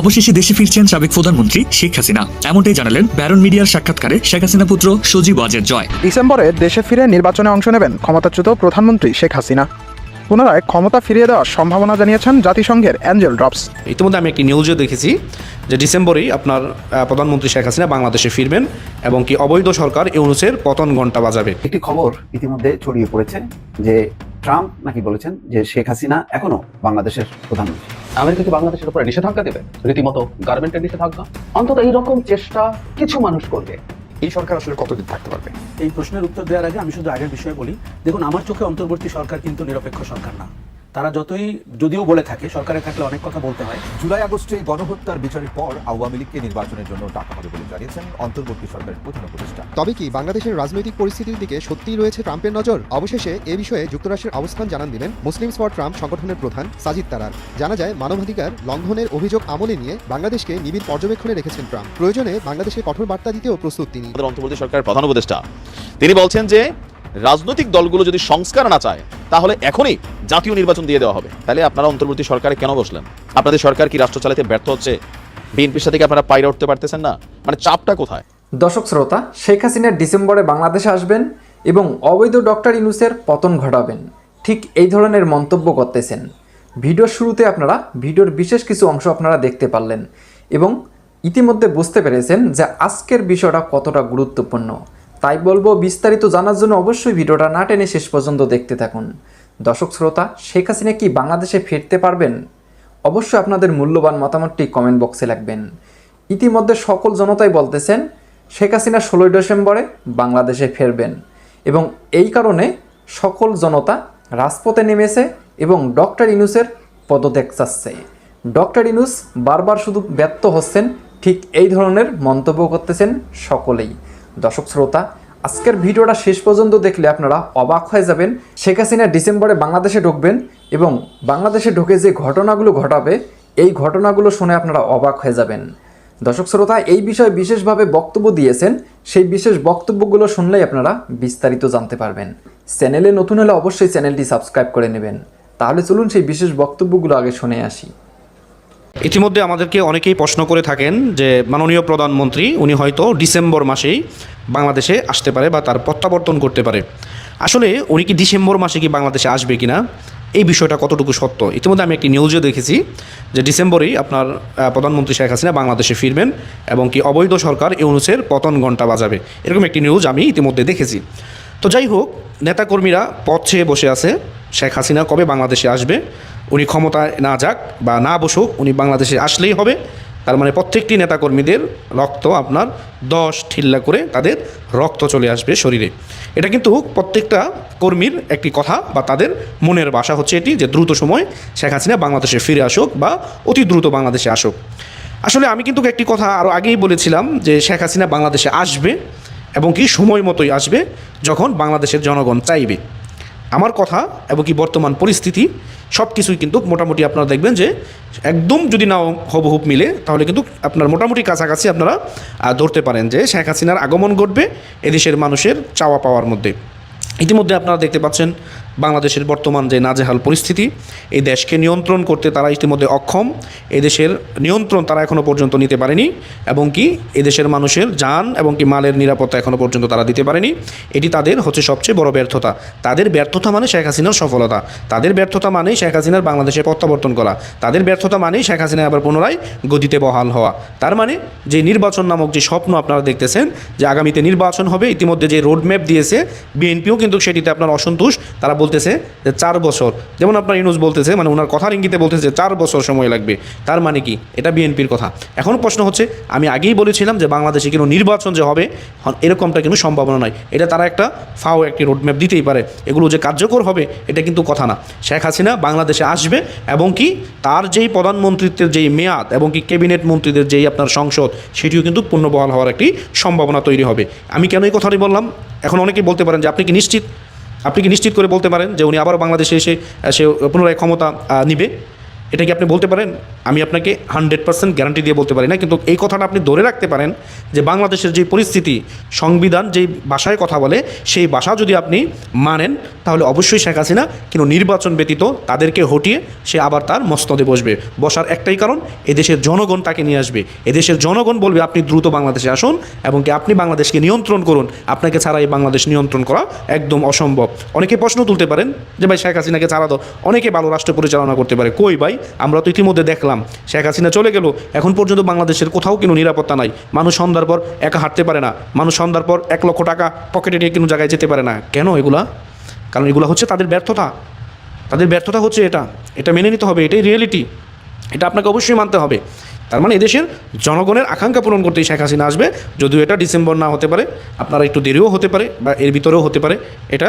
অবশেষে দেশে ফিরছেন সাবেক প্রধানমন্ত্রী শেখ হাসিনা। এমনটাই জানালেন ব্যারন মিডিয়ার সাক্ষাৎকারে শেখ হাসিনা পুত্র সজীব ওয়াজের জয়। ডিসেম্বরে দেশে ফিরে নির্বাচনে অংশ নেবেন ক্ষমতাচ্যুত প্রধানমন্ত্রী শেখ হাসিনা। পুনরায় ক্ষমতা ফিরিয়ে দেওয়ার সম্ভাবনা জানিয়েছেন জাতিসংঘের অ্যাঞ্জেল ড্রপস। ইতিমধ্যে আমি একটি নিউজে দেখেছি যে ডিসেম্বরেই আপনার প্রধানমন্ত্রী শেখ হাসিনা বাংলাদেশে ফিরবেন এবং কি অবৈধ সরকার ইউনুসের পতন ঘণ্টা বাজাবে। একটি খবর ইতিমধ্যে ছড়িয়ে পড়েছে যে ট্রাম্প নাকি বলেছেন যে শেখ হাসিনা এখনও বাংলাদেশের প্রধানমন্ত্রী। আমেরিকা কি বাংলাদেশের উপরে নিষেধাজ্ঞা দেবে? রীতিমতো গার্মেন্টের নিষেধাজ্ঞা? অন্তত এইরকম চেষ্টা কিছু মানুষ করবে। এই সরকার আসলে কতদিন থাকতে পারবে? এই প্রশ্নের উত্তর দেওয়ার আগে আমি শুধু আগের বিষয়ে বলি, দেখুন, আমার চোখে অন্তর্বর্তী সরকার কিন্তু নিরপেক্ষ সরকার না। তারা যতই যদিও বলে থাকে সরকারে থাকলে অনেক কথা বলতে হয়। জুলাই আগস্টে গণহত্যার বিচারের পর আওয়ামী লীগকে নির্বাচনের জন্য ডাকা হবে বলে জানিয়েছেন অন্তর্বর্তী সরকারের প্রধান উপদেষ্টা। তবে কি বাংলাদেশের রাজনৈতিক পরিস্থিতির দিকে সত্যিই রয়েছে ট্রাম্পের নজর? অবশেষে এ বিষয়ে যুক্তরাষ্ট্রের অবস্থান জানান দিলেন মুসলিমস ফর ট্রাম্প সংগঠনের প্রধান সাজিদ তারার। জানা যায় মানবাধিকার লঙ্ঘনের অভিযোগ আমলে নিয়ে বাংলাদেশকে নিবিড় পর্যবেক্ষণে রেখেছেন ট্রাম্প। প্রয়োজনে বাংলাদেশে কঠোর বার্তা দিতেও প্রস্তুত তিনি। আমাদের অন্তর্বর্তী সরকারের প্রধান উপদেষ্টা। তিনি বলছেন যে রাজনৈতিক দলগুলো যদি সংস্কার না চায় তাহলে এখনই জাতীয় নির্বাচন দিয়ে দেওয়া হবে। তাহলে আপনারা অন্তর্বর্তী সরকারে কেন বসলেন? আপনাদের সরকার কি রাষ্ট্র চালাতে ব্যর্থ হচ্ছে? বিএনপির সাথে কি আপনারা পাইরা উঠতে পারতেছেন না? মানে চাপটা কোথায়? দর্শক শ্রোতা, শেখ হাসিনা ডিসেম্বরে বাংলাদেশে আসবেন এবং অবৈধ ডক্টর ইনুসের পতন ঘটাবেন। ঠিক এই ধরনের মন্তব্য করতেছেন। ভিডিওর শুরুতে আপনারা ভিডিওর বিশেষ কিছু অংশ আপনারা দেখতে পারলেন এবং ইতিমধ্যে বুঝতে পেরেছেন যে আজকের বিষয়টা কতটা গুরুত্বপূর্ণ। তাই বলব, বিস্তারিত জানার জন্য অবশ্যই ভিডিওটা না টেনে শেষ পর্যন্ত দেখতে থাকুন। দর্শক শ্রোতা, শেখ হাসিনা কি বাংলাদেশে ফিরতে পারবেন? অবশ্যই আপনাদের মূল্যবান মতামতটি কমেন্ট বক্সে লাগবেন ইতিমধ্যে সকল জনতাই বলতেছেন, শেখ হাসিনা ষোলোই ডিসেম্বরে বাংলাদেশে ফেরবেন এবং এই কারণে সকল জনতা রাজপথে নেমেছে এবং ডক্টর ইনুসের পদত্যাগ চাচ্ছে। ডক্টর ইনুস বারবার শুধু ব্যর্থ হচ্ছেন, ঠিক এই ধরনের মন্তব্য করতেছেন সকলেই। দর্শক শ্রোতা, আজকের ভিডিওটা শেষ পর্যন্ত দেখলে আপনারা অবাক হয়ে যাবেন। শেখ হাসিনা ডিসেম্বরে বাংলাদেশে ঢুকবেন এবং বাংলাদেশে ঢুকে যে ঘটনাগুলো ঘটাবে, এই ঘটনাগুলো শুনে আপনারা অবাক হয়ে যাবেন। দর্শক শ্রোতা, এই বিষয়ে বিশেষভাবে বক্তব্য দিয়েছেন। সেই বিশেষ বক্তব্যগুলো শুনলেই আপনারা বিস্তারিত জানতে পারবেন। চ্যানেলে নতুন হলে অবশ্যই চ্যানেলটি সাবস্ক্রাইব করে নেবেন। তাহলে চলুন সেই বিশেষ বক্তব্যগুলো আগে শুনে আসি। ইতিমধ্যে আমাদেরকে অনেকেই প্রশ্ন করে থাকেন যে মাননীয় প্রধানমন্ত্রী, উনি হয়তো ডিসেম্বর মাসেই বাংলাদেশে আসতে পারে বা তার প্রত্যাবর্তন করতে পারে। আসলে উনি কি ডিসেম্বর মাসে কি বাংলাদেশে আসবে কি না এই বিষয়টা কতটুকু সত্য? ইতিমধ্যে আমি একটি নিউজে দেখেছি যে ডিসেম্বরেই আপনার প্রধানমন্ত্রী শেখ হাসিনা বাংলাদেশে ফিরবেন এবং কি অবৈধ সরকার ইউনুসের পতন ঘণ্টা বাজাবে। এরকম একটি নিউজ আমি ইতিমধ্যে দেখেছি। তো যাই হোক নেতাকর্মীরা পথ ছেয়ে বসে আছে। শেখ হাসিনা কবে বাংলাদেশে আসবে? উনি ক্ষমতায় না যাক বা না বসুক, উনি বাংলাদেশে আসলেই হবে। তার মানে প্রত্যেকটি নেতাকর্মীদের রক্ত আপনার দশ ঠিল্লা করে তাদের রক্ত চলে আসবে শরীরে। এটা কিন্তু প্রত্যেকটা কর্মীর একটি কথা বা তাদের মনের বাসা হচ্ছে এটি যে দ্রুত সময় শেখ হাসিনা বাংলাদেশে ফিরে আসুক বা অতি দ্রুত বাংলাদেশে আসুক। আসলে আমি কিন্তু একটি কথা আরও আগেই বলেছিলাম যে শেখ হাসিনা বাংলাদেশে আসবে। এবং কি সময় মতোই আসবে যখন বাংলাদেশের জনগণ চাইবে। আমার কথা এবং কি বর্তমান পরিস্থিতি সব কিছুই কিন্তু মোটামুটি আপনারা দেখবেন যে একদম যদি নাও হবহুব মিলে, তাহলে কিন্তু আপনার মোটামুটি কাছাকাছি আপনারা ধরতে পারেন যে শেখ হাসিনার আগমন ঘটবে এদেশের মানুষের চাওয়া পাওয়ার মধ্যে। ইতিমধ্যে আপনারা দেখতে পাচ্ছেন বাংলাদেশের বর্তমান যে নাজেহাল পরিস্থিতি, এই দেশকে নিয়ন্ত্রণ করতে তারা ইতিমধ্যে অক্ষম। এদেশের নিয়ন্ত্রণ তারা এখনও পর্যন্ত নিতে পারেনি, এবং কি এদেশের মানুষের যান এবং কি মালের নিরাপত্তা এখনও পর্যন্ত তারা দিতে পারেনি। এটি তাদের হচ্ছে সবচেয়ে বড় ব্যর্থতা। তাদের ব্যর্থতা মানে শেখ হাসিনার সফলতা। তাদের ব্যর্থতা মানেই শেখ হাসিনার বাংলাদেশে প্রত্যাবর্তন করা। তাদের ব্যর্থতা মানেই শেখ হাসিনা আবার পুনরায় গদিতে বহাল হওয়া। তার মানে যে নির্বাচন নামক যে স্বপ্ন আপনারা দেখতেছেন, যে আগামীতে নির্বাচন হবে, ইতিমধ্যে যে রোডম্যাপ দিয়েছে, বিএনপিও কিন্তু সেটিতে আপনার অসন্তোষ তারা বলতেছে যে চার বছর। যেমন আপনার ইউনুস বলতেছে মানে ওনার কথার ইঙ্গিতে বলতেছে যে চার বছর সময় লাগবে। তার মানে কি? এটা বিএনপির কথা। এখন প্রশ্ন হচ্ছে, আমি আগেই বলেছিলাম যে বাংলাদেশে কোনো নির্বাচন যে হবে এরকমটা কিন্তু সম্ভাবনা নয় এটা তারা একটা ফাও, একটি রোডম্যাপ দিতেই পারে। এগুলো যে কার্যকর হবে, এটা কিন্তু কথা না। শেখ হাসিনা বাংলাদেশে আসবে এবং কি, তার যেই প্রধানমন্ত্রীত্বের যেই মেয়াদ এবং কি ক্যাবিনেট মন্ত্রীদের যেই আপনার সংসদ, সেটিও কিন্তু পূর্ণবহাল হওয়ার একটি সম্ভাবনা তৈরি হবে। আমি কেন এই কথাটি বললাম? এখন অনেকেই বলতে পারেন যে আপনি কি নিশ্চিত? আপনি কি নিশ্চিত করে বলতে পারেন যে উনি আবার বাংলাদেশে এসে সে পুনরায় ক্ষমতা নিবে? এটা কি আপনি বলতে পারেন? আমি আপনাকে হান্ড্রেড পার্সেন্ট গ্যারান্টি দিয়ে বলতে পারি না, কিন্তু এই কথাটা আপনি ধরে রাখতে পারেন যে বাংলাদেশের যে পরিস্থিতি, সংবিধান যেই ভাষায় কথা বলে, সেই ভাষা যদি আপনি মানেন, তাহলে অবশ্যই শেখ হাসিনা কিন্তু নির্বাচন ব্যতীত তাদেরকে হটিয়ে সে আবার তার মস্তদে বসবে। বসার একটাই কারণ, এদেশের জনগণ তাকে নিয়ে আসবে। এদেশের জনগণ বলবে, আপনি দ্রুত বাংলাদেশে আসুন এবং কি আপনি বাংলাদেশকে নিয়ন্ত্রণ করুন। আপনাকে ছাড়া এই বাংলাদেশ নিয়ন্ত্রণ করা একদম অসম্ভব। অনেকে প্রশ্ন তুলতে পারেন যে, ভাই, শেখ হাসিনাকে ছাড়া দাও অনেকে ভালো রাষ্ট্র পরিচালনা করতে পারে। কই ভাই? আমরা তো ইতিমধ্যে দেখলাম। শেখ হাসিনা চলে গেল, এখন পর্যন্ত বাংলাদেশের কোথাও কোনো নিরাপত্তা নাই। মানুষ সন্ধ্যার পর একা হাঁটতে পারে না। মানুষ সন্ধ্যার পর এক লক্ষ টাকা পকেটে নিয়ে কোনো জায়গায় যেতে পারে না। কেন এগুলা? কারণ এগুলো হচ্ছে তাদের ব্যর্থতা। তাদের ব্যর্থতা হচ্ছে এটা। এটা মেনে নিতে হবে, এটাই রিয়েলিটি এটা আপনাকে অবশ্যই মানতে হবে। তার মানে এদেশের জনগণের আকাঙ্ক্ষা পূরণ করতেই শেখ হাসিনা আসবে। যদিও এটা ডিসেম্বর না হতে পারে, আপনারা একটু দেরিও হতে পারে বা এর ভিতরেও হতে পারে, এটা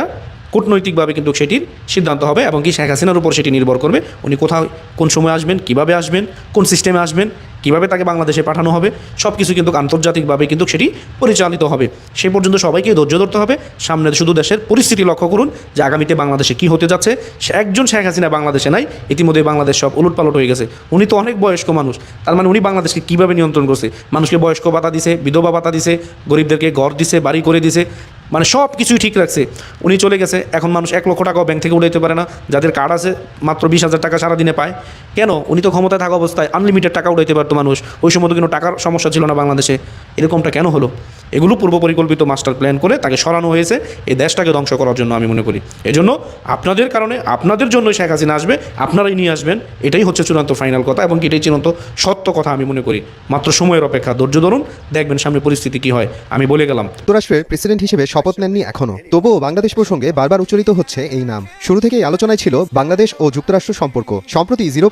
কূটনৈতিকভাবে কিন্তু সেটির সিদ্ধান্ত হবে এবং কি শেখ হাসিনার উপর সেটি নির্ভর করবে। উনি কোথায়, কোন সময় আসবেন, কীভাবে আসবেন, কোন সিস্টেমে আসবেন কীভাবে তাকে বাংলাদেশে পাঠানো হবে সব কিছু কিন্তু আন্তর্জাতিকভাবে কিন্তু সেটি পরিচালিত হবে। সে পর্যন্ত সবাইকে ধৈর্য ধরতে হবে। সামনে শুধু দেশের পরিস্থিতি লক্ষ্য করুন যে আগামীতে বাংলাদেশে কি হতে যাচ্ছে। সে একজন শেখ হাসিনা বাংলাদেশে নাই, ইতিমধ্যে বাংলাদেশ সব উলটপালট হয়ে গেছে। উনি তো অনেক বয়স্ক মানুষ। তার মানে উনি বাংলাদেশকে কীভাবে নিয়ন্ত্রণ করছে? মানুষকে বয়স্ক ভাতা দিছে, বিধবা ভাতা দিছে, গরিবদেরকে ঘর দিছে, বাড়ি করে দিছে। মানে সব কিছুই ঠিক রাখছে। উনি চলে গেছে। এখন মানুষ এক লক্ষ টাকাও ব্যাংক থেকে উঠাইতে পারে না। যাদের কার্ড আছে, মাত্র বিশ হাজার টাকা সারাদিনে পায়। কেন? উনি তো ক্ষমতায় থাকা অবস্থায় আনলিমিটেড টাকা উঠাইতে পারতো মানুষ। ওই সময় তো কিন্তু টাকার সমস্যা ছিল না বাংলাদেশে। এরকমটা কেন হলো? এগুলো পূর্ব পরিকল্পিত মাস্টার প্ল্যান করে তাকে সরানো হয়েছে। এই দেশটাকে ধ্বংস করার জন্য আমি মনে করি। এজন্য আপনাদের কারণে, আপনাদের জন্যই শেখ হাসিনা আসবে, আপনারাই নিয়ে আসবেন। এটাই হচ্ছে চূড়ান্ত ফাইনাল কথা এবং এটাই চূড়ান্ত সত্য কথা আমি মনে করি। মাত্র সময়ের অপেক্ষা। ধৈর্য ধরুন, দেখবেন সামনে পরিস্থিতি কি হয়। আমি বলে গেলাম। যুক্তরাষ্ট্রের প্রেসিডেন্ট হিসেবে শপথ নেননি এখনও। তবুও বাংলাদেশ প্রসঙ্গে বারবার উচ্চারিত হচ্ছে এই নাম। শুরু থেকেই আলোচনায় ছিল বাংলাদেশ ও যুক্তরাষ্ট্র সম্পর্ক। সম্প্রতি জিরো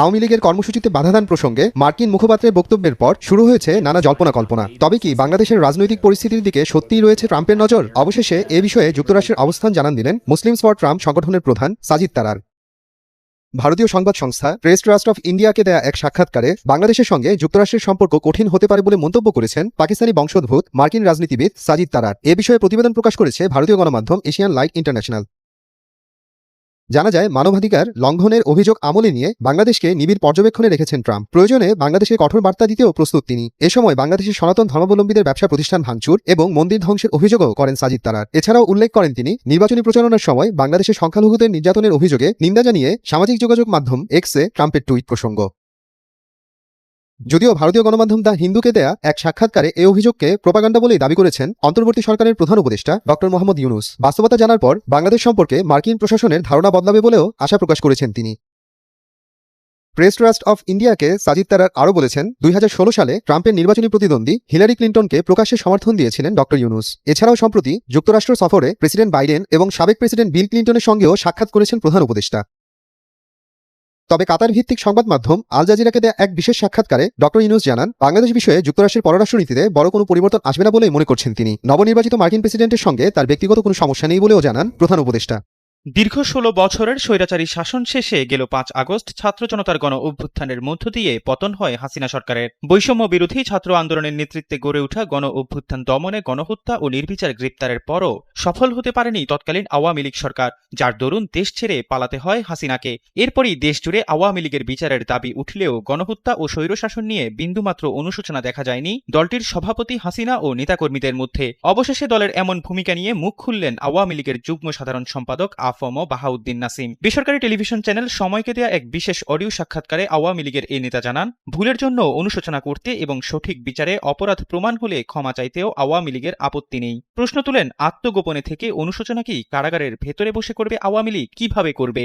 আওয়ামী লীগের কর্মসূচিতে বাধাদান প্রসঙ্গে মার্কিন মুখপাত্রের বক্তব্যের পর শুরু হয়েছে নানা জল্পনা কল্পনা। তবে কি বাংলাদেশের রাজনৈতিক পরিস্থিতির দিকে সত্যিই রয়েছে ট্রাম্পের নজর? অবশেষে এ বিষয়ে যুক্তরাষ্ট্রের অবস্থান জানান দিলেন মুসলিমস ফর ট্রাম্প সংগঠনের প্রধান সাজিদ তারার। ভারতীয় সংবাদ সংস্থা প্রেস ট্রাস্ট অফ ইন্ডিয়াকে দেয়া এক সাক্ষাৎকারে বাংলাদেশের সঙ্গে যুক্তরাষ্ট্রের সম্পর্ক কঠিন হতে পারে বলে মন্তব্য করেছেন পাকিস্তানি বংশোদ্ভূত মার্কিন রাজনীতিবিদ সাজিদ তারার। এ বিষয়ে প্রতিবেদন প্রকাশ করেছে ভারতীয় গণমাধ্যম এশিয়ান লাইট ইন্টারন্যাশনাল। জানা যায়, মানবাধিকার লঙ্ঘনের অভিযোগ আমলে নিয়ে বাংলাদেশকে নিবিড় পর্যবেক্ষণে রেখেছেন ট্রাম্প। প্রয়োজনে বাংলাদেশকে কঠোর বার্তা দিতেও প্রস্তুত তিনি। এ সময় বাংলাদেশের সনাতন ধর্মাবলম্বীদের ব্যবসা প্রতিষ্ঠান ভাঙচুর এবং মন্দির ধ্বংসের অভিযোগও করেন সাজিদ তারার। এছাড়াও উল্লেখ করেন তিনি, নির্বাচনী প্রচারণার সময় বাংলাদেশের সংখ্যালঘুদের নির্যাতনের অভিযোগে নিন্দা জানিয়ে সামাজিক যোগাযোগ মাধ্যম এক্সে ট্রাম্পের টুইট প্রসঙ্গ। যদিও ভারতীয় গণমাধ্যম দা হিন্দুকে দেয়া এক সাক্ষাৎকারে এই অভিযোগকে প্রোপাগান্ডা বলেই দাবি করেছেন অন্তর্বর্তী সরকারের প্রধান উপদেষ্টা ডক্টর মোহাম্মদ ইউনুস। বাস্তবতা জানার পর বাংলাদেশ সম্পর্কে মার্কিন প্রশাসনের ধারণা বদলাবে বলেও আশা প্রকাশ করেছেন তিনি। প্রেস ট্রাস্ট অফ ইন্ডিয়াকে সাজিদ তারার আরও বলেছেন, দুই হাজার ষোলো সালে ট্রাম্পের নির্বাচনী প্রতিদ্বন্দ্বী হিলারি ক্লিন্টনকে প্রকাশ্যে সমর্থন দিয়েছিলেন ডক্টর ইউনুস। এছাড়াও সম্প্রতি যুক্তরাষ্ট্র সফরে প্রেসিডেন্ট বাইডেন এবং সাবেক প্রেসিডেন্ট বিল ক্লিন্টনের সঙ্গেও সাক্ষাৎ করেছেন প্রধান উপদেষ্টা। তবে কাতার ভিত্তিক সংবাদ মাধ্যম আল জাজিরাকে দেয়া এক বিশেষ সাক্ষাৎকারে ডক্টর ইউনুস জানান, বাংলাদেশ বিষয়ে যুক্তরাষ্ট্রের পররাষ্ট্র নীতিতে বড় কোনো পরিবর্তন আসবে না বলেই মনে করছেন তিনি। নবনির্বাচিত মার্কিন প্রেসিডেন্টের সঙ্গে তার ব্যক্তিগত কোনো সমস্যা নেই বলেও জানান প্রধান উপদেষ্টা। দীর্ঘ ষোলো বছরের স্বৈরাচারী শাসন শেষে গেল পাঁচ আগস্ট ছাত্র জনতার গণ অভ্যুত্থানের মধ্য দিয়ে পতন হয় হাসিনা সরকারের। বৈষম্য বিরোধী ছাত্র আন্দোলনের নেতৃত্বে গড়ে ওঠা গণ অভ্যুত্থান দমনে গণহত্যা ও নির্বিচার গ্রেপ্তারের পরও সফল হতে পারেনি তৎকালীন আওয়ামী লীগ সরকার, যার দরুন দেশ ছেড়ে পালাতে হয় হাসিনাকে। এরপরই দেশ জুড়ে আওয়ামী লীগের বিচারের দাবি উঠলেও গণহত্যা ও স্বৈরশাসন নিয়ে বিন্দুমাত্র অনুশোচনা দেখা যায়নি দলটির সভাপতি হাসিনা ও নেতাকর্মীদের মধ্যে। অবশেষে দলের এমন ভূমিকা নিয়ে মুখ খুললেন আওয়ামী লীগের যুগ্ম সাধারণ সম্পাদক আফম বাহাউদ্দিন নাসিম। বেসরকারি টেলিভিশন চ্যানেল সময়কে দেয়া এক বিশেষ অডিও সাক্ষাৎকারে আওয়ামী লীগের এই নেতা জানান, ভুলের জন্য অনুশোচনা করতে এবং সঠিক বিচারে অপরাধ প্রমাণ হলে ক্ষমা চাইতেও আওয়ামী লীগের আপত্তি নেই। প্রশ্ন তুলেন, আত্মগোপনে থেকে অনুশোচনা কি কারাগারের ভেতরে বসে করবে আওয়ামী লীগ? কীভাবে করবে?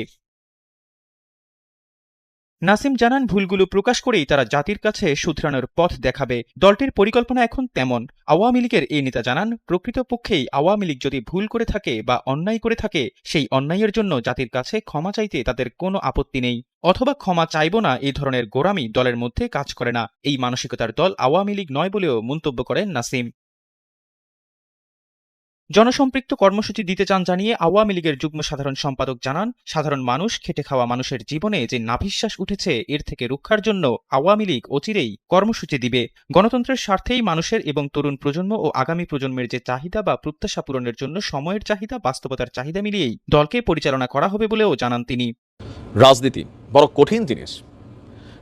নাসিম জানান, ভুলগুলো প্রকাশ করেই তারা জাতির কাছে শুধরানোর পথ দেখাবে। দলটির পরিকল্পনা এখন তেমন। আওয়ামী লীগের এই নেতা জানান, প্রকৃতপক্ষেই আওয়ামী লীগ যদি ভুল করে থাকে বা অন্যায় করে থাকে, সেই অন্যায়ের জন্য জাতির কাছে ক্ষমা চাইতে তাদের কোনো আপত্তি নেই। অথবা ক্ষমা চাইব না, এই ধরনের গোড়ামি দলের মধ্যে কাজ করে না। এই মানসিকতার দল আওয়ামী লীগ নয় বলেও মন্তব্য করেন নাসিম। জনসম্পৃক্ত কর্মসূচি দিতে চান জানিয়ে আওয়ামী লীগের যুগ্ম সাধারণ সম্পাদক জানান, সাধারণ মানুষ খেটে খাওয়া মানুষের জীবনে যে নাভিশ্বাস উঠেছে, এর থেকে রক্ষার জন্য আওয়ামী লীগ অচিরেই কর্মসূচি দিবে। গণতন্ত্রের স্বার্থেই মানুষের এবং তরুণ প্রজন্ম ও আগামী প্রজন্মের যে চাহিদা বা প্রত্যাশা পূরণের জন্য সময়ের চাহিদা, বাস্তবতার চাহিদা মিলিয়েই দলকে পরিচালনা করা হবে বলেও জানান তিনি। রাজনীতি বড় কঠিন জিনিস।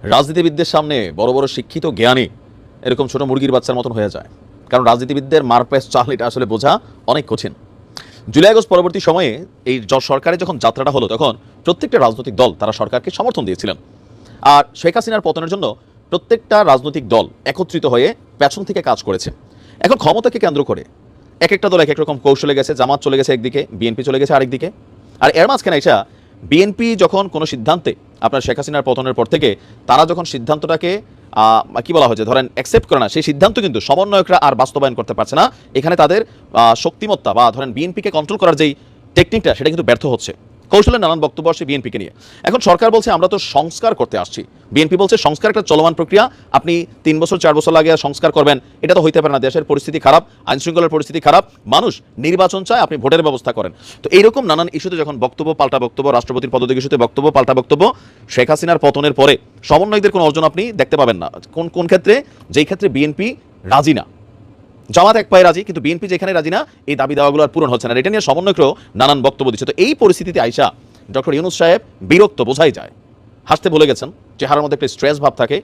রাজনীতিবিদদের সামনে বড় বড় শিক্ষিত জ্ঞানী এরকম ছোট মুরগির বাচ্চার মতন হয়ে যায়। কারণ রাজনীতিবিদদের মারপ্যাস চাল এটা আসলে বোঝা অনেক কঠিন। জুলাই আগস্ট পরবর্তী সময়ে এই সরকারের যখন যাত্রাটা হলো, তখন প্রত্যেকটা রাজনৈতিক দল তারা সরকারকে সমর্থন দিয়েছিলেন। আর শেখ হাসিনার পতনের জন্য প্রত্যেকটা রাজনৈতিক দল একত্রিত হয়ে পেছন থেকে কাজ করেছে। এখন ক্ষমতাকে কেন্দ্র করে এক একটা দল এক এক রকম কৌশলে গেছে, জামাত চলে গেছে একদিকে, বিএনপি চলে গেছে আরেকদিকে। আর এর মাঝখানে এসা বিএনপি যখন কোনো সিদ্ধান্তে আপনার শেখ হাসিনার পতনের পর থেকে তারা যখন সিদ্ধান্তটাকে কি বলা হয়েছে? ধরেন অ্যাকসেপ্ট করে না, সেই সিদ্ধান্ত কিন্তু সমন্বয়করা আর বাস্তবায়ন করতে পারছে না। এখানে তাদের শক্তিমত্তা বা ধরেন বিএনপিকে কন্ট্রোল করার যেই টেকনিকটা সেটা কিন্তু ব্যর্থ হচ্ছে। কৌশলের নানান বক্তব্য আসছে বিএনপিকে নিয়ে। এখন সরকার বলছে, আমরা তো সংস্কার করতে আসছি। বিএনপি বলছে, সংস্কার একটা চলমান প্রক্রিয়া। আপনি তিন বছর, চার বছর আর সংস্কার করবেন। এটা তো হইতে পারে না। দেশের পরিস্থিতি খারাপ আইন শৃঙ্খলার পরিস্থিতি খারাপ। মানুষ নির্বাচন চায়, আপনি ভোটের ব্যবস্থা করেন। তো এইরকম নানান ইস্যুতে যখন বক্তব্য, পাল্টা বক্তব্য, রাষ্ট্রপতির পদত্যাগ ইস্যুতে বক্তব্য, পাল্টা বক্তব্য, শেখ হাসিনার পতনের পরে সমন্বয়কদের কোনো অর্জন আপনি দেখতে পাবেন না। কোন কোন ক্ষেত্রে? যেই ক্ষেত্রে বিএনপি রাজি না। জামাত এক পায়ে রাজি, কিন্তু বিএনপি যেখানে রাজি না, এই দাবি দাওয়াগুলো আর পূরণ হচ্ছে না। এটা নিয়ে সমন্বয়করাও নানান বক্তব্য দিচ্ছে। তো এই পরিস্থিতিতে আইসা ডক্টর ইউনুস সাহেব বিরক্ত বোঝাই যায়। হাসতে ভুলে গেছেন, চেহারার মধ্যে একটা স্ট্রেস ভাব থাকে।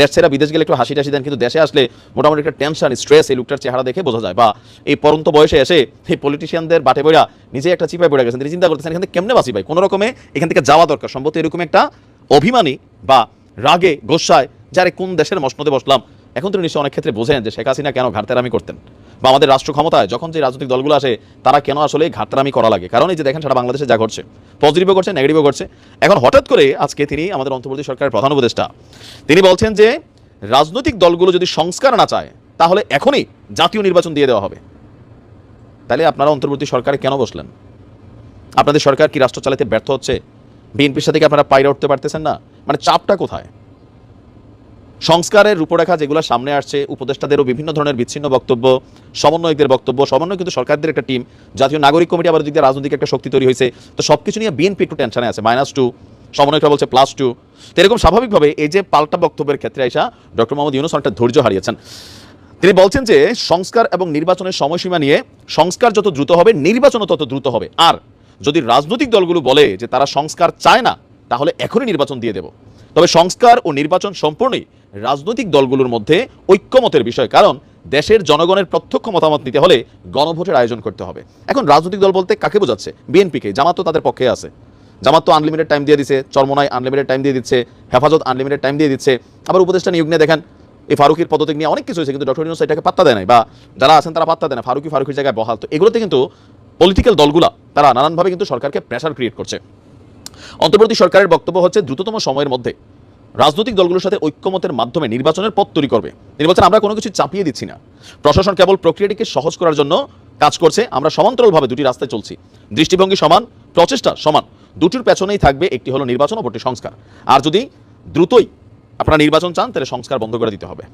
দেশ ছেড়া বিদেশ গেলে একটু হাসি টাসি দেন, কিন্তু দেশে আসলে মোটামুটি একটা টেনশন স্ট্রেস এই লোকটার চেহারা দেখে বোঝা যায়। বা এই পরন্ত বয়সে এসে এই পলিটিশিয়ানদের বাটে বইরা নিজে একটা চিপায় পড়ে গেছেন। তিনি চিন্তা করতেছেন, এখান থেকে কেমনে বাঁচি ভাই? কোনো রকমে এখান থেকে যাওয়া দরকার। সম্ভবত এরকম একটা অভিমানী বা রাগে গোসায় যারে কোন দেশের মসনদে বসলাম এখন তিনি নিশ্চয়ই অনেক ক্ষেত্রে বোঝেন যে শেখ হাসিনা কেন ঘাটতেরামি করতেন। বা আমাদের রাষ্ট্র ক্ষমতায় যখন যে রাজনৈতিক দলগুলো আসে, তারা কেন আসলে ঘাটতেরামি করা লাগে? কারণ এই যে দেখেন সারা বাংলাদেশে যা ঘটছে, পজিটিভও করছে নেগেটিভও করছে এখন হঠাৎ করে আজকে তিনি আমাদের অন্তর্বর্তী সরকারের প্রধান উপদেষ্টা, তিনি বলছেন যে রাজনৈতিক দলগুলো যদি সংস্কার না চায়, তাহলে এখনই জাতীয় নির্বাচন দিয়ে দেওয়া হবে। তাহলে আপনারা অন্তর্বর্তী সরকারে কেন বসলেন? আপনাদের সরকার কি রাষ্ট্র চালাতে ব্যর্থ হচ্ছে? বিএনপির সাথে কি আপনারা পাইরে উঠতে পারতেছেন না? মানে চাপটা কোথায়? সংস্কারের রূপরেখা যেগুলো সামনে আসছে, উপদেষ্টাদেরও বিভিন্ন ধরনের বিচ্ছিন্ন বক্তব্য, সমন্বয়কদের বক্তব্য, সমন্বয় কিন্তু সরকারদের একটা টিম জাতীয় নাগরিক কমিটি আবার দিক রাজনৈতিক একটা শক্তি তৈরি হয়েছে। তো সব কিছু নিয়ে বিএনপি একটু টেনশনে আছে মাইনাস টু সমন্বয়করা বলছে প্লাস টু তো এরকম স্বাভাবিকভাবে এই যে পাল্টা বক্তব্যের ক্ষেত্রে আইসা ডক্টর মোহাম্মদ ইউনুস অনেকটা ধৈর্য হারিয়েছেন। তিনি বলছেন যে সংস্কার এবং নির্বাচনের সময়সীমা নিয়ে সংস্কার যত দ্রুত হবে, নির্বাচনও তত দ্রুত হবে। আর যদি রাজনৈতিক দলগুলো বলে যে তারা সংস্কার চায় না, তাহলে এখনই নির্বাচন দিয়ে দেব। তবে সংস্কার ও নির্বাচন সম্পূর্ণই রাজনৈতিক দলগুলোর মধ্যে ঐক্যমতের বিষয়, কারণ দেশের জনগণের প্রত্যক্ষ মতামত নিতে হলে গণভোটের আয়োজন করতে হবে। এখন রাজনৈতিক দল বলতে কাকে বোঝাচ্ছে? বিএনপিকে। জামাত তো তাদের পক্ষে আছে। জামাত তো আনলিমিটেড টাইম দিয়ে দিচ্ছে চরমনায় আনলিমিটেড টাইম দিয়ে দিচ্ছে, হেফাজত আনলিমিটেড টাইম দিয়ে দিচ্ছে। আবার উপদেষ্টা নিয়োগ নিয়ে দেখেন, এই ফারুকির পদত্যাগ নিয়ে অনেক কিছু হয়েছে, কিন্তু ডক্টর ইউনুস এটাকে পাত্তা দেয় নাই, বা যারা আছেন তারা পাত্তা দেয় না। ফারুকি ফারুকির জায়গায় বহাল তো। এগুলোতে কিন্তু পলিটিক্যাল দলগুলা, তারা নানানভাবে কিন্তু সরকারকে প্রেশার ক্রিয়েট করছে। অন্তর্বর্তী সরকারের বক্তব্য হচ্ছে, দ্রুততম সময়ের মধ্যে রাজনৈতিক দলগুলোর সাথে ঐক্যমতের মাধ্যমে নির্বাচনের পথ তৈরি করবে। নির্বাচন আমরা কোনো কিছু চাপিয়ে দিচ্ছি না। প্রশাসন কেবল প্রক্রিয়াটিকে সহজ করার জন্য কাজ করছে। আমরা সমান্তরালভাবে দুটি রাস্তায় চলছি। দৃষ্টিভঙ্গি সমান, প্রচেষ্টা সমান। দুটির পেছনেই থাকবে একটি হলো নির্বাচন, অপরটি সংস্কার। আর যদি দ্রুতই আপনারা নির্বাচন চান, তাহলে সংস্কার বন্ধ করে দিতে হবে।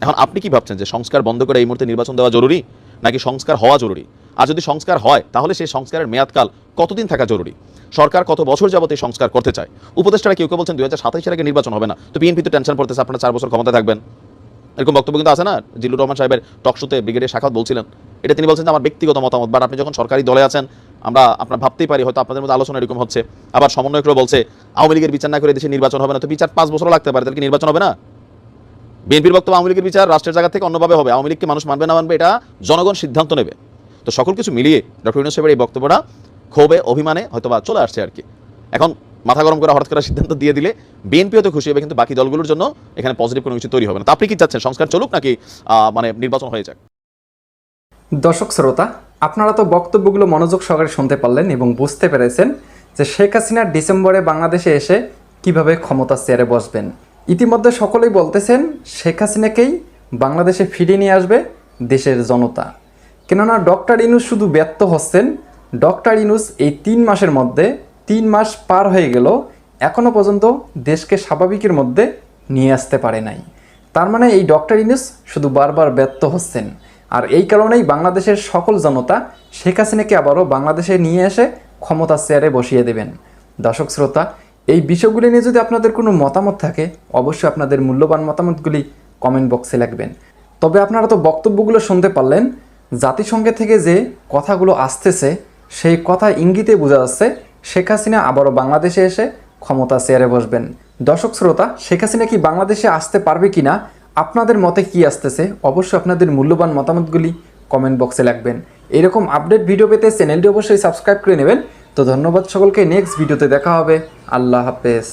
এখন আপনি কি ভাবছেন যে সংস্কার বন্ধ করে এই মুহূর্তে নির্বাচন দেওয়া জরুরি, নাকি সংস্কার হওয়া জরুরি? আর যদি সংস্কার হয়, তাহলে সেই সংস্কারের মেয়াদকাল কতদিন থাকা জরুরি? সরকার কত বছর যাবত এই সংস্কার করতে চায়? উপদেষ্টারা কেউ কেউ বলছেন দুই হাজার আগে নির্বাচন হবে না। তো বিএনপি তো টেনশন পড়তেছে, আপনারা চার বছর ক্ষমতা থাকবেন। এরকম বক্তব্য কিন্তু আছে না? জিল্লুর রহমান সাহেবের টকশোতে ব্রিগেডের শাখাত বলছিলেন। এটা তিনি বলছেন যে, আমার ব্যক্তিগত মতামত বাট আপনি যখন সরকারি দলে আছেন, আমরা আপনার ভাবতেই পারি হয়তো আপনাদের মধ্যে আলোচনা এরকম হচ্ছে। আবার সমন্বয়করা বলছে, আওয়ামী লীগের বিচার না করে দেশে নির্বাচন হবে না। তো বিচার পাঁচ বছর লাগতে পারে, তাহলে কি নির্বাচন হবে না? বিএনপির বক্তব্য, আওয়ামী লীগের বিচার রাষ্ট্রের জায়গা থেকে অন্যভাবে হবে। আওয়ামী লীগকে মানুষ মানবে না মানবে, এটা জনগণ সিদ্ধান্ত নেবে। তো সকল কিছু মিলিয়ে ডক্টর ইউনুস সাহেবের এই বক্তব্যটা ক্ষোভে, অভিমানে হয়তো বা চলে আসছে আর কি। এখন মাথা গরম করে হঠাৎ করে সিদ্ধান্ত দিয়ে দিলে বিএনপিও তো খুশি হবে, কিন্তু বাকি দলগুলোর জন্য এখানে পজিটিভ কোনো কিছু তৈরি হবে না। আপনি কি চাচ্ছেন, সংস্কার চলুক নাকি মানে নির্বাচন হয়ে যাক? দর্শক শ্রোতা, আপনারা তো বক্তব্যগুলো মনোযোগ সহকারে শুনতে পারলেন এবং বুঝতে পেরেছেন যে শেখ হাসিনা ডিসেম্বরে বাংলাদেশে এসে কীভাবে ক্ষমতার চেয়ারে বসবেন। ইতিমধ্যে সকলেই বলতেছেন, শেখ হাসিনাকেই বাংলাদেশে ফিরিয়ে নিয়ে আসবে দেশের জনতা। কেননা ডক্টর ইনুস শুধু ব্যর্থ হচ্ছেন, ডক্টর ইনুস এই তিন মাসের মধ্যে তিন মাস পার হয়ে গেল এখনও পর্যন্ত দেশকে স্বাভাবিকের মধ্যে নিয়ে আসতে পারে নাই। তার মানে এই ডক্টর ইনুস শুধু বারবার ব্যর্থ হচ্ছেন। আর এই কারণেই বাংলাদেশের সকল জনতা শেখ হাসিনাকে আবারও বাংলাদেশে নিয়ে এসে ক্ষমতার চেয়ারে বসিয়ে দেবেন। দর্শক শ্রোতা, এই বিষয়গুলি নিয়ে যদি আপনাদের কোনো মতামত থাকে, অবশ্যই আপনাদের মূল্যবান মতামতগুলি কমেন্ট বক্সে লাগবেন তবে আপনারা তো বক্তব্যগুলো শুনতে পারলেন জাতিসংঘে থেকে যে কথাগুলো আসতেছে, সেই কথা ইঙ্গিতে বোঝা যাচ্ছে শেখ হাসিনা আবারও বাংলাদেশে এসে ক্ষমতা চেয়ারে বসবেন। দর্শক শ্রোতা, শেখ হাসিনা কি বাংলাদেশে আসতে পারবে কিনা, আপনাদের মতে কি আসতেছে, অবশ্যই আপনাদের মূল্যবান মতামতগুলি কমেন্ট বক্সে রাখবেন এরকম আপডেট ভিডিও পেতে চ্যানেলটি অবশ্যই সাবস্ক্রাইব করে নেবেন। তো ধন্যবাদ সকলকে নেক্সট ভিডিওতে দেখা হবে। আল্লাহ হাফেজ।